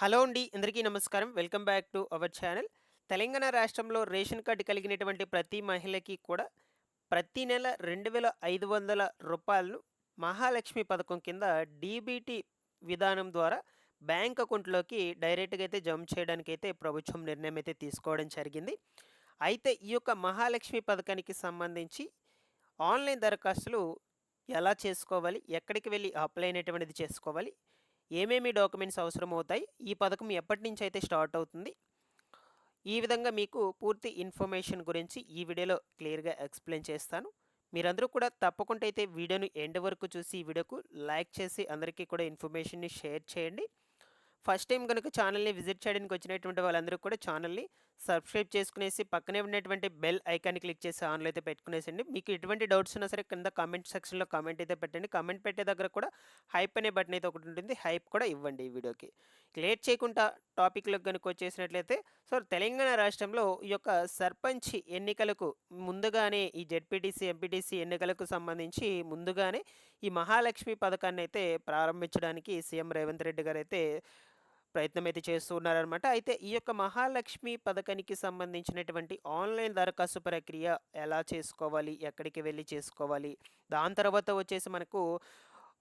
Hello అండి అందరికీ నమస్కారం. Welcome back to our channel. Telangana రాష్ట్రంలో రేషన్ కార్డు కలిగినటువంటి ప్రతి మహిళకి కూడా ప్రతి నెల రెండు వేల ఐదు వందల రూపాయలను మహాలక్ష్మి పథకం కింద డీబీటీ విధానం ద్వారా బ్యాంక్ అకౌంట్లోకి డైరెక్ట్గా అయితే జమ చేయడానికి అయితే ప్రభుత్వం నిర్ణయం అయితే తీసుకోవడం జరిగింది. అయితే ఈ యొక్క మహాలక్ష్మి పథకానికి సంబంధించి ఆన్లైన్ దరఖాస్తులు ఎలా చేసుకోవాలి ఎక్కడికి వెళ్ళి అప్లై అనేటువంటిది చేసుకోవాలి ఏమేమి డాక్యుమెంట్స్ అవసరం అవుతాయి ఈ పథకం ఎప్పటి నుంచి అయితే స్టార్ట్ అవుతుంది? ఈ విధంగా మీకు పూర్తి ఇన్ఫర్మేషన్ గురించి ఈ వీడియోలో క్లియర్గా ఎక్స్ప్లెయిన్ చేస్తాను. మీరందరూ కూడా తప్పకుండా అయితే వీడియోను ఎండ్ వరకు చూసి ఈ వీడియోకు లైక్ చేసి అందరికీ కూడా ఇన్ఫర్మేషన్ని షేర్ చేయండి. ఫస్ట్ టైం కనుక ఛానల్ని విజిట్ చేయడానికి వచ్చినటువంటి వాళ్ళందరూ కూడా ఛానల్ని సబ్స్క్రైబ్ చేసుకునేసి పక్కనే ఉన్నటువంటి బెల్ ఐకాన్ని క్లిక్ చేసి ఆన్లో అయితే పెట్టుకునేసండి. మీకు ఎటువంటి డౌట్స్ ఉన్నా సరే కింద కామెంట్ సెక్షన్లో కామెంట్ అయితే పెట్టండి. కామెంట్ పెట్టే దగ్గర కూడా హైప్ అనే బటన్ అయితే ఒకటి ఉంటుంది. హైప్ కూడా ఇవ్వండి ఈ వీడియోకి. లేట్ చేయకుండా టాపిక్లోకి కనుక వచ్చేసినట్లయితే సో తెలంగాణ రాష్ట్రంలో ఈ యొక్క సర్పంచ్ ఎన్నికలకు ముందుగానే ఈ జెడ్పీటీసీ ఎంపీటీసీ ఎన్నికలకు సంబంధించి ముందుగానే ఈ మహాలక్ష్మి పథకాన్ని అయితే ప్రారంభించడానికి సీఎం రేవంత్ రెడ్డి గారు అయితే ప్రయత్నం అయితే చేస్తూ ఉన్నారనమాట అయితే ఈ యొక్క మహాలక్ష్మి పథకానికి సంబంధించినటువంటి ఆన్లైన్ దరఖాస్తు ప్రక్రియ ఎలా చేసుకోవాలి? ఎక్కడికి వెళ్ళి చేసుకోవాలి? దాని తర్వాత వచ్చేసి మనకు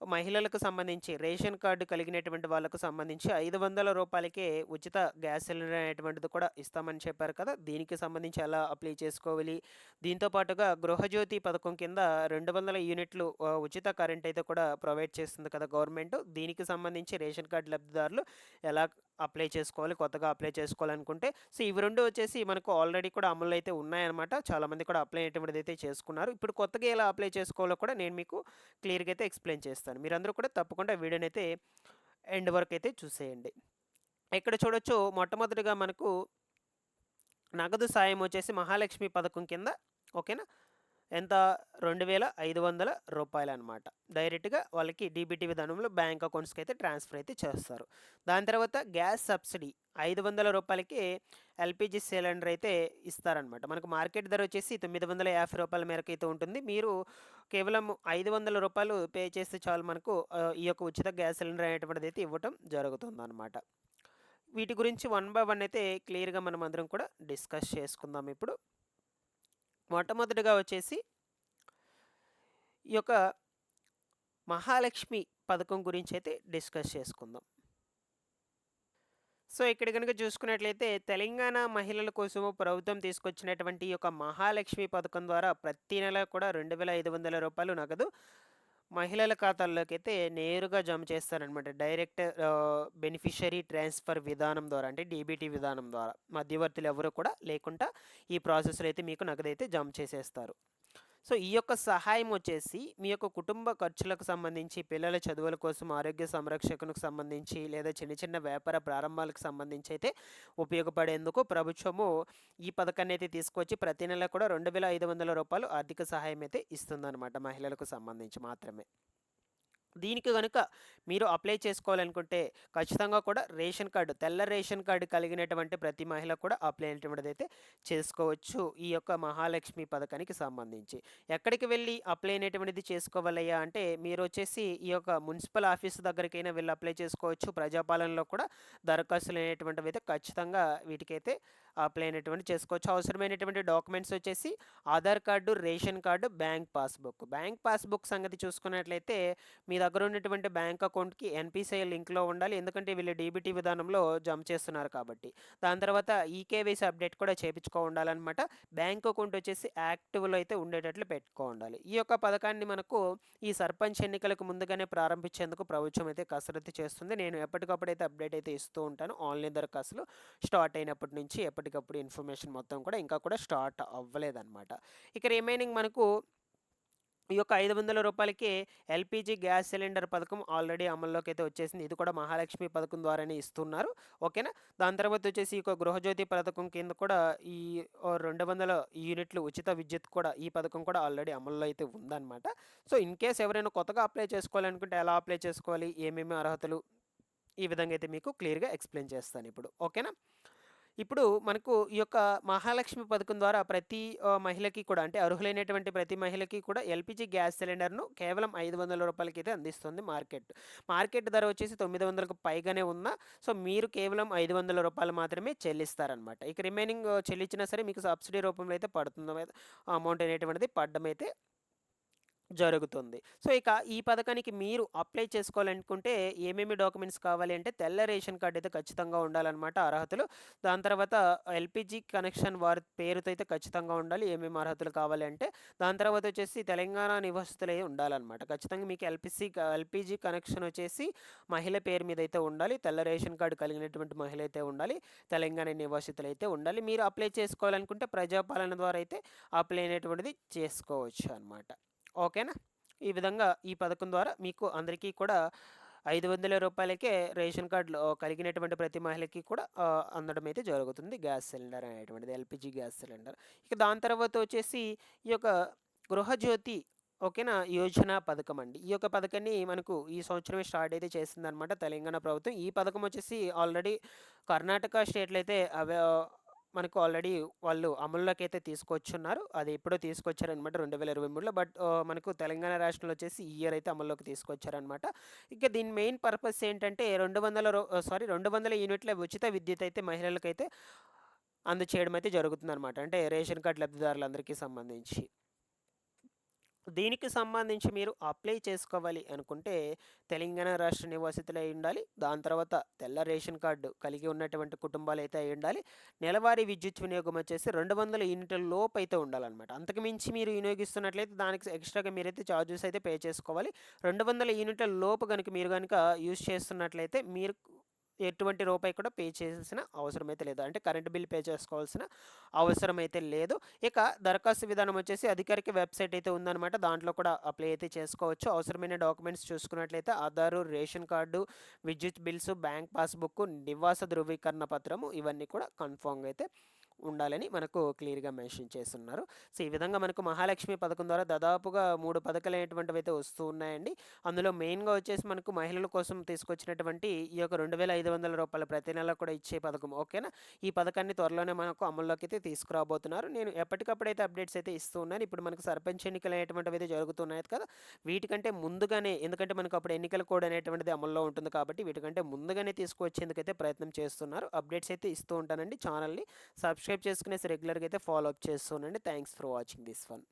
మహిళలకు సంబంధించి రేషన్ కార్డు కలిగినటువంటి వాళ్ళకు సంబంధించి ఐదు వందల రూపాయలకే ఉచిత గ్యాస్ సిలిండర్ అనేటువంటిది కూడా ఇస్తామని చెప్పారు కదా. దీనికి సంబంధించి ఎలా అప్లై చేసుకోవాలి? దీంతో పాటుగా గృహజ్యోతి పథకం కింద రెండు వందల యూనిట్లు ఉచిత కరెంట్ అయితే కూడా ప్రొవైడ్ చేస్తుంది కదా గవర్నమెంట్. దీనికి సంబంధించి రేషన్ కార్డు లబ్ధిదారులు ఎలా అప్లై చేసుకోవాలి కొత్తగా అప్లై చేసుకోవాలనుకుంటే. సో ఇవి రెండు వచ్చేసి మనకు ఆల్రెడీ కూడా అమలు అయితే ఉన్నాయన్నమాట. చాలామంది కూడా అప్లై అయ్యేటువంటిది అయితే చేసుకున్నారు. ఇప్పుడు కొత్తగా ఎలా అప్లై చేసుకోవాలో కూడా నేను మీకు క్లియర్గా అయితే ఎక్స్ప్లెయిన్ చేస్తాను. మీరందరూ కూడా తప్పకుండా వీడియోని అయితే ఎండ్ వరకు అయితే చూసేయండి. ఇక్కడ చూడొచ్చు మొట్టమొదటిగా మనకు నగదు సాయం వచ్చేసి మహాలక్ష్మి పథకం కింద ఓకేనా? ఎంత? రెండు వేల ఐదు వందల రూపాయలు అనమాట డైరెక్ట్గా వాళ్ళకి డీబీటీ విధానంలో బ్యాంక్ అకౌంట్స్కి అయితే ట్రాన్స్ఫర్ అయితే చేస్తారు. దాని తర్వాత గ్యాస్ సబ్సిడీ ఐదు వందల రూపాయలకి ఎల్పిజి సిలిండర్ అయితే ఇస్తారనమాట. మనకు మార్కెట్ ధర వచ్చేసి తొమ్మిది వందల యాభై రూపాయల మేరకు అయితే ఉంటుంది. మీరు కేవలం ఐదు వందల రూపాయలు పే చేస్తే చాలు మనకు ఈ యొక్క ఉచిత గ్యాస్ సిలిండర్ అనేటువంటిది అయితే ఇవ్వటం జరుగుతుంది అనమాట వీటి గురించి వన్ బై వన్ అయితే క్లియర్గా మనం అందరం కూడా డిస్కస్ చేసుకుందాం ఇప్పుడు. మొట్టమొదటిగా వచ్చేసి ఈ యొక్క మహాలక్ష్మి పథకం గురించి అయితే డిస్కస్ చేసుకుందాం. సో ఇక్కడ కనుక చూసుకున్నట్లయితే తెలంగాణ మహిళల కోసం ప్రభుత్వం తీసుకొచ్చినటువంటి ఈ యొక్క మహాలక్ష్మి పథకం ద్వారా ప్రతి నెల కూడా రెండు వేల ఐదు వందల రూపాయలు నగదు మహిళల ఖాతాల్లోకి అయితే నేరుగా జమ చేస్తారనమాట. డైరెక్ట్ బెనిఫిషరీ ట్రాన్స్ఫర్ విధానం ద్వారా అంటే డీబీటీ విధానం ద్వారా మధ్యవర్తులు ఎవరు కూడా లేకుండా ఈ ప్రాసెస్లో అయితే మీకు నగదైతే జమ చేసేస్తారు. సో ఈ యొక్క సహాయం వచ్చేసి మీ యొక్క కుటుంబ ఖర్చులకు సంబంధించి పిల్లల చదువుల కోసం ఆరోగ్య సంరక్షణకు సంబంధించి లేదా చిన్న చిన్న వ్యాపార ప్రారంభాలకు సంబంధించి అయితే ఉపయోగపడేందుకు ప్రభుత్వము ఈ పథకాన్ని అయితే తీసుకొచ్చి ప్రతి నెల కూడా రెండు వేల ఐదు వందల రూపాయలు ఆర్థిక సహాయం అయితే ఇస్తుందన్నమాట మహిళలకు సంబంధించి మాత్రమే. దీనికి కనుక మీరు అప్లై చేసుకోవాలనుకుంటే ఖచ్చితంగా కూడా రేషన్ కార్డు తెల్ల రేషన్ కార్డు కలిగినటువంటి ప్రతి మహిళ కూడా అప్లై అనేటువంటిది అయితే చేసుకోవచ్చు. ఈ యొక్క మహాలక్ష్మి పథకానికి సంబంధించి. ఎక్కడికి వెళ్ళి అప్లై అనేటువంటిది చేసుకోవాలయ్యా అంటే మీరు వచ్చేసి ఈ యొక్క మున్సిపల్ ఆఫీస్ దగ్గరికైనా వెళ్ళి అప్లై చేసుకోవచ్చు. ప్రజాపాలనలో కూడా దరఖాస్తులు అనేటువంటివి అయితే ఖచ్చితంగా వీటికైతే అప్లై అయినటువంటి చేసుకోవచ్చు. అవసరమైనటువంటి డాక్యుమెంట్స్ వచ్చేసి Aadhaar card ration card bank passbook. Bank passbook సంగతి చూసుకున్నట్లయితే మీ దగ్గర ఉన్నటువంటి బ్యాంక్ అకౌంట్కి ఎన్పిసిఐ లింక్లో ఉండాలి. ఎందుకంటే వీళ్ళు డీబీటీ విధానంలో జమ చేస్తున్నారు కాబట్టి. దాని తర్వాత ఈకేవైసీ అప్డేట్ కూడా చేయించుకో ఉండాలన్నమాట. బ్యాంక్ అకౌంట్ వచ్చేసి యాక్టివ్లో అయితే ఉండేటట్లు పెట్టుకో ఉండాలి. ఈ యొక్క పథకాన్ని మనకు ఈ సర్పంచ్ ఎన్నికలకు ముందుగానే ప్రారంభించేందుకు ప్రభుత్వం అయితే కసరత్తు చేస్తుంది. నేను ఎప్పటికప్పుడు అయితే అప్డేట్ అయితే ఇస్తూ ఉంటాను. ఆన్లైన్ దరఖాస్తులు స్టార్ట్ అయినప్పటి నుంచి ఎప్పటికప్పుడు ఇన్ఫర్మేషన్ మొత్తం కూడా ఇంకా కూడా స్టార్ట్ అవ్వలేదన్నమాట. ఇక రిమైనింగ్ మనకు ఈ యొక్క ఐదు వందల రూపాయలకి ఎల్పిజి గ్యాస్ సిలిండర్ పథకం ఆల్రెడీ అమల్లోకి అయితే వచ్చేసింది. ఇది కూడా మహాలక్ష్మి పథకం ద్వారానే ఇస్తున్నారు. ఓకేనా? దాని తర్వాత వచ్చేసి ఈ యొక్క గృహజ్యోతి పథకం కింద కూడా ఈ రెండు వందల యూనిట్లు ఉచిత విద్యుత్ కూడా ఈ పథకం కూడా ఆల్రెడీ అమల్లో అయితే ఉందన్నమాట. సో ఇన్ కేస్ ఎవరైనా కొత్తగా అప్లై చేసుకోవాలనుకుంటే ఎలా అప్లై చేసుకోవాలి? ఏమేమి అర్హతలు? ఈ విధంగా అయితే మీకు క్లియర్గా ఎక్స్ప్లెయిన్ చేస్తాను ఇప్పుడు. ఓకేనా? ఇప్పుడు మనకు ఈ యొక్క మహాలక్ష్మి పథకం ద్వారా ప్రతి మహిళకి కూడా అంటే అర్హులైనటువంటి ప్రతి మహిళకి కూడా ఎల్పిజి గ్యాస్ సిలిండర్‌ను కేవలం రూ. 500 రూపాయలకైతే అందిస్తుంది మార్కెట్. మార్కెట్ ధర వచ్చేసి 900కు పైగానే ఉన్నా సో, మీరు కేవలం ఐదు వందల రూపాయలు మాత్రమే చెల్లిస్తారనమాట. ఇక రిమైనింగ్ చెల్లించినా సరే మీకు సబ్సిడీ రూపంలో అయితే పడుతుంది అమౌంట్ అనేటువంటిది పడడమైతే జరుగుతుంది. సో, ఇక ఈ పథకానికి మీరు అప్లై చేసుకోవాలనుకుంటే ఏమేమి డాక్యుమెంట్స్ కావాలి అంటే తెల్ల రేషన్ కార్డు అయితే ఖచ్చితంగా ఉండాలన్నమాట అర్హతలు. దాని తర్వాత ఎల్పిజి కనెక్షన్ వారి పేరుతో అయితే ఖచ్చితంగా ఉండాలి. ఏమేమి అర్హతలు కావాలి అంటే దాని తర్వాత వచ్చేసి తెలంగాణ నివాసితులై ఉండాలన్నమాట ఖచ్చితంగా మీకు ఎల్పిసి ఎల్పిజి కనెక్షన్ వచ్చేసి మహిళ పేరు మీద అయితే ఉండాలి. తెల్ల రేషన్ కార్డు కలిగినటువంటి మహిళ అయితే ఉండాలి. తెలంగాణ నివాసితులు అయితే ఉండాలి. మీరు అప్లై చేసుకోవాలనుకుంటే ప్రజాపాలన ద్వారా అయితే అప్లై అనేటువంటిది చేసుకోవచ్చు అనమాట. ఓకేనా? ఈ విధంగా ఈ పథకం ద్వారా మీకు అందరికీ కూడా ఐదు వందల రూపాయలకే రేషన్ కార్డులు కలిగినటువంటి ప్రతి మహిళకి కూడా అందడం అయితే జరుగుతుంది. గ్యాస్ సిలిండర్ అనేటువంటిది ఎల్పిజి గ్యాస్ సిలిండర్. ఇక దాని తర్వాత వచ్చేసి ఈ యొక్క గృహజ్యోతి ఓకేనా? యోజన పథకం అండి. ఈ యొక్క పథకాన్ని మనకు ఈ సంవత్సరమే స్టార్ట్ అయితే చేసిందనమాట తెలంగాణ ప్రభుత్వం. ఈ పథకం వచ్చేసి ఆల్రెడీ కర్ణాటక స్టేట్‌లో అయితే అవే మనకు ఆల్రెడీ వాళ్ళు అమల్లోకి అయితే తీసుకొచ్చున్నారు. అది ఎప్పుడో తీసుకొచ్చారనమాట 2023లో. బట్ మనకు తెలంగాణ రాష్ట్రంలో వచ్చేసి ఈ ఇయర్ అయితే అమల్లోకి తీసుకొచ్చారనమాట. ఇక దీని మెయిన్ పర్పస్ ఏంటంటే రెండు వందల సారీ 200 యూనిట్ల ఉచిత విద్యుత్ అయితే మహిళలకైతే అందచేయడం అయితే జరుగుతుందనమాట. అంటే రేషన్ కార్డ్ లబ్ధిదారులందరికీ సంబంధించి. దీనికి సంబంధించి మీరు అప్లై చేసుకోవాలి అనుకుంటే తెలంగాణ రాష్ట్ర నివాసితులు అయి ఉండాలి. దాని తర్వాత తెల్ల రేషన్ కార్డు కలిగి ఉన్నటువంటి కుటుంబాలు అయితే అయ్యుండాలి. నెలవారీ విద్యుత్ వినియోగం వచ్చేసి 200 యూనిట్ల లోపు అయితే ఉండాలన్నమాట అంతకు మించి మీరు వినియోగిస్తున్నట్లయితే దానికి ఎక్స్‌ట్రాగా మీరైతే చార్జెస్ అయితే పే చేసుకోవాలి. 200 యూనిట్ల లోపు కనుక మీరు కనుక యూజ్ చేస్తున్నట్లయితే మీరు ఎటువంటి రూపాయి కూడా పే చేయాల్సిన అవసరం అయితే లేదు. అంటే కరెంట్ బిల్ పే చేసుకోవాల్సిన అవసరం అయితే లేదు. ఇక దరఖాస్తు విధానం వచ్చేసి అధికారిక వెబ్‌సైట్ అయితే ఉందన్నమాట దాంట్లో కూడా అప్లై అయితే చేసుకోవచ్చు. అవసరమైన డాక్యుమెంట్స్ చూసుకున్నట్లయితే ఆధారు, రేషన్ కార్డు, విద్యుత్ బిల్స్, బ్యాంక్ పాస్‌బుక్, నివాస ధృవీకరణ పత్రము ఇవన్నీ కూడా కన్ఫామ్గా అయితే ఉండాలని మనకు క్లియర్‌గా మెన్షన్ చేస్తున్నారు సో, ఈ విధంగా మనకు మహాలక్ష్మి పథకం ద్వారా దాదాపుగా మూడు పథకాలు అనేటువంటివి అయితే వస్తూ ఉన్నాయండి. అందులో మెయిన్‌గా వచ్చేసి మనకు మహిళల కోసం తీసుకొచ్చినటువంటి ఈ యొక్క రెండు వేల ఐదు వందల రూపాయలు ప్రతి నెల కూడా ఇచ్చే పథకం ఓకేనా? ఈ పథకాన్ని త్వరలోనే మనకు అమల్లోకి అయితే తీసుకురాబోతున్నారు. నేను ఎప్పటికప్పుడైతే అప్డేట్స్ అయితే ఇస్తూ ఉన్నాను. ఇప్పుడు మనకు సర్పంచ్ ఎన్నికలు అనేటువంటివి అయితే జరుగుతున్నాయి కదా! వీటికంటే ముందుగానే ఎందుకంటే మనకు అప్పుడు ఎన్నికల కోడ్ అనేటువంటిది అమల్లో ఉంటుంది కాబట్టి వీటికంటే ముందుగానే తీసుకువచ్చేందుకైతే ప్రయత్నం చేస్తున్నారు. అప్డేట్స్ అయితే ఇస్తూ ఉంటానండి. ఛానల్‌ని సబ్స్క్రైబ్ చేసుకునేసి రెగ్యులర్‌గా అయితే ఫాలో అప్ చేస్తూ ఉండండి. Thanks for watching this one.